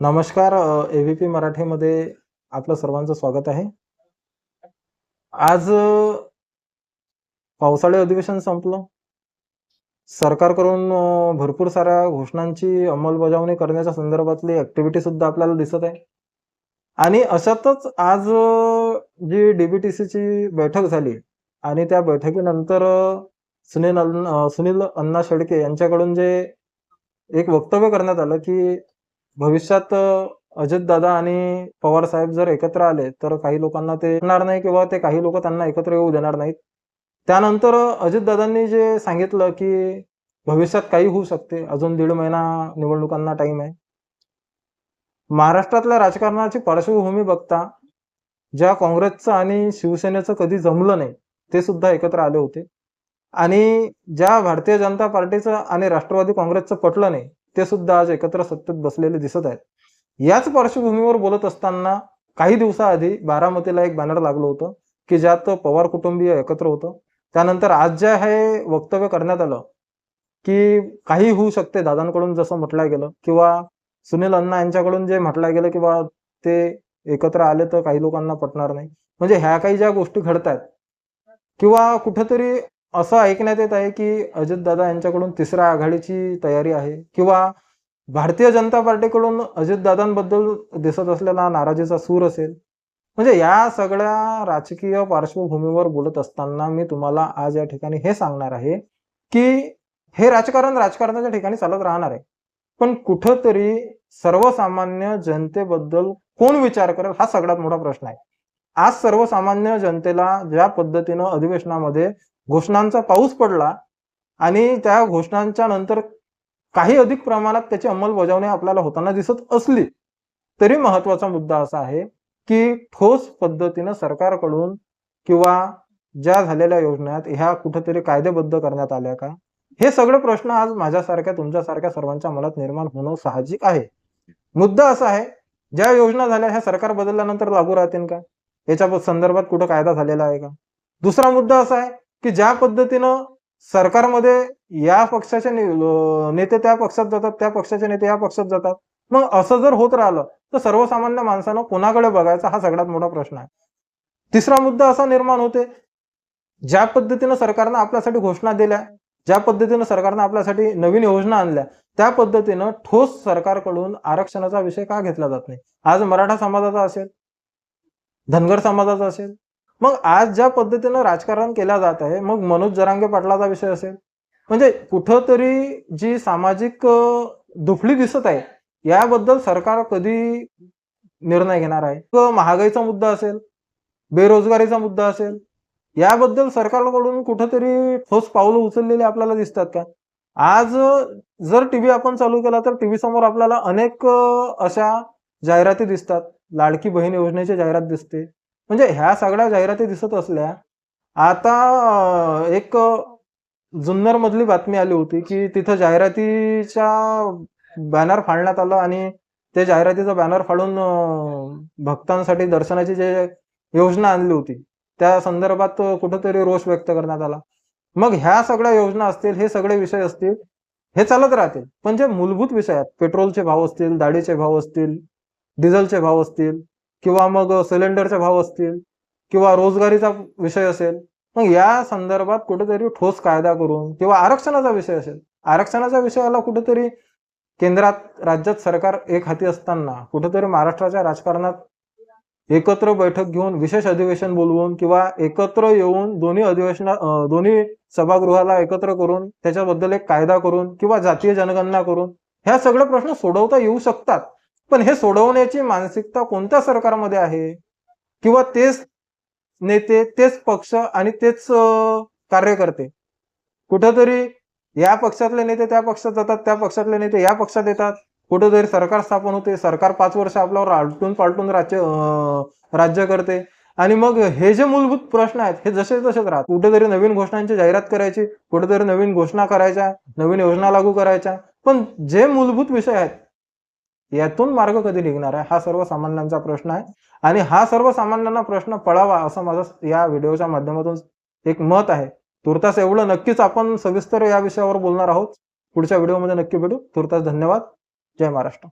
नमस्कार एव्हीपी मराठीमध्ये आपलं सर्वांचं स्वागत आहे. आज पावसाळी अधिवेशन संपलं. सरकारकडून भरपूर साऱ्या घोषणांची अंमलबजावणी करण्याच्या संदर्भातली ऍक्टिव्हिटी सुद्धा आपल्याला दिसत आहे. आणि अशातच आज जी डीबीटीसीची बैठक झाली आणि त्या बैठकीनंतर सुनील सुनील अण्णा शेळके यांच्याकडून जे एक वक्तव्य करण्यात आलं की भविष्यात अजित दादा आणि पवार साहेब जर एकत्र आले तर काही लोकांना ते येणार नाही किंवा ते काही लोक त्यांना एकत्र येऊ देणार नाहीत. त्यानंतर अजितदादांनी जे सांगितलं की भविष्यात काही होऊ शकते अजून दीड महिना निवडणुकांना टाइम आहे. महाराष्ट्रातल्या राजकारणाची पार्श्वभूमी बघता ज्या काँग्रेसचं आणि शिवसेनेचं कधी जमलं नाही ते सुद्धा एकत्र आले होते. आणि ज्या भारतीय जनता पार्टीचं आणि राष्ट्रवादी काँग्रेसचं पटलं नाही ते सुद्धा आज एकत्र सत्तेत बसलेले दिसत आहेत. याच पार्श्वभूमीवर बोलत असताना काही दिवसाआधी बारामतीला एक बॅनर लागलं होतं की ज्यात पवार कुटुंबीय एकत्र होतं. त्यानंतर आज जे हे वक्तव्य करण्यात आलं की काही होऊ शकते दादांकडून जसं म्हटलं गेलं किंवा सुनील अण्णा यांच्याकडून जे म्हटलं गेलं किंवा ते एकत्र आले तर काही लोकांना पटणार नाही. म्हणजे ह्या काही ज्या गोष्टी घडत आहेत किंवा कुठेतरी असं ऐकण्यात येत आहे की अजितदादा यांच्याकडून तिसऱ्या आघाडीची तयारी आहे किंवा भारतीय जनता पार्टीकडून अजितदादांबद्दल दिसत असलेला नाराजीचा सूर असेल? म्हणजे या सगळ्या राजकीय पार्श्वभूमीवर बोलत असताना मी तुम्हाला आज या ठिकाणी हे सांगणार आहे की हे राजकारण राजकारणाच्या ठिकाणी चालत राहणार आहे. पण कुठंतरी सर्वसामान्य जनतेबद्दल कोण विचार करेल हा सगळ्यात मोठा प्रश्न आहे. आज सर्वसामान्य जनतेला ज्या पद्धतीनं अधिवेशनामध्ये घोषणांचा पाऊस पडला आणि त्या घोषणांच्या नंतर काही अधिक प्रमाणात त्याची अंमलबजावणी आपल्याला होताना दिसत असली तरी महत्त्वाचा मुद्दा असा आहे की ठोस पद्धतीनं सरकारकडून किंवा ज्या झालेल्या योजना आहेत ह्या कुठेतरी कायदेबद्ध करण्यात आल्या का? हे सगळे प्रश्न आज माझ्यासारख्या तुमच्यासारख्या सर्वांच्या मनात निर्माण होणं साहजिक आहे. मुद्दा असा आहे ज्या योजना झाल्या ह्या सरकार बदलल्यानंतर लागू राहतील का? याच्या संदर्भात कुठं कायदा झालेला आहे का? दुसरा मुद्दा असा आहे की ज्या पद्धतीनं सरकारमध्ये या पक्षाचे नेते त्या पक्षात जातात त्या पक्षाचे नेते या पक्षात जातात. मग असं जर होत राहिलं तर सर्वसामान्य माणसानं कोणाकडे बघायचा हा सगळ्यात मोठा प्रश्न आहे. तिसरा मुद्दा असा निर्माण होते ज्या पद्धतीनं सरकारनं आपल्यासाठी घोषणा दिल्या ज्या पद्धतीनं सरकारनं आपल्यासाठी नवीन योजना आणल्या त्या पद्धतीनं ठोस सरकारकडून आरक्षणाचा विषय का घेतला जात नाही? आज मराठा समाजाचा असेल धनगर समाजाचा असेल. मग आज ज्या पद्धतीनं राजकारण केलं जात आहे मग मनोज जरांगे पाटलाचा विषय असेल. म्हणजे कुठंतरी जी सामाजिक दुफळी दिसत आहे याबद्दल सरकार कधी निर्णय घेणार आहे? महागाईचा मुद्दा असेल बेरोजगारीचा मुद्दा असेल याबद्दल सरकारकडून कुठंतरी ठोस पावलं उचललेली आपल्याला दिसतात का? आज जर टीव्ही आपण चालू केला तर टीव्ही समोर आपल्याला अनेक अशा जाहिराती दिसतात. लाडकी बहीण योजनेची जाहिरात दिसते. म्हणजे ह्या सगळ्या जाहिराती दिसत असल्या आता एक जुन्नर मधली बातमी आली होती की तिथं जाहिरातीच्या बॅनर फाडण्यात आलं आणि ते जाहिरातीचा बॅनर फाडून भक्तांसाठी दर्शनाची जे योजना आणली होती त्या संदर्भात कुठंतरी रोष व्यक्त करण्यात आला. मग ह्या सगळ्या योजना असतील हे सगळे विषय असतील हे चालत राहतील. पण जे मूलभूत विषय आहेत पेट्रोलचे भाव असतील दाढीचे भाव असतील डिझेलचे भाव असतील किंवा मग सिलेंडरचे भाव असतील किंवा रोजगारीचा विषय असेल मग या संदर्भात कुठेतरी ठोस कायदा करून किंवा आरक्षणाचा विषय असेल आरक्षणाच्या विषयाला कुठेतरी केंद्रात राज्यात सरकार एक हाती असताना कुठेतरी महाराष्ट्राच्या राजकारणात एकत्र बैठक घेऊन विशेष अधिवेशन बोलवून किंवा एकत्र येऊन दोन्ही अधिवेशन दोन्ही सभागृहाला एकत्र करून त्याच्याबद्दल एक कायदा करून किंवा जातीय जनगणना करून ह्या सगळे प्रश्न सोडवता येऊ शकतात. पण हे सोडवण्याची मानसिकता कोणत्या सरकारमध्ये आहे? किंवा तेच नेते तेच पक्ष आणि तेच कार्यकर्ते कुठंतरी या पक्षातले नेते त्या पक्षात जातात त्या पक्षातले नेते या पक्षात येतात. कुठंतरी सरकार स्थापन होते सरकार पाच वर्ष आपल्यावर आलटून पालटून राज्य राज्य करते. आणि मग हे जे मूलभूत प्रश्न आहेत हे जसे तसेच राहत कुठेतरी नवीन घोषणांची जाहिरात करायची कुठेतरी नवीन घोषणा करायच्या नवीन योजना लागू करायच्या. पण जे मूलभूत विषय आहेत यातून मार्ग कधी निघणार आहे? हा सर्वसामान्यांचा प्रश्न आहे. आणि हा सर्वसामान्यांना प्रश्न पळावा असं माझं या व्हिडिओच्या माध्यमातून एक मत आहे. तुर्तास एवढं नक्कीच आपण सविस्तर या विषयावर बोलणार आहोत. पुढच्या व्हिडिओमध्ये नक्की भेटू. तुर्तास धन्यवाद. जय महाराष्ट्र.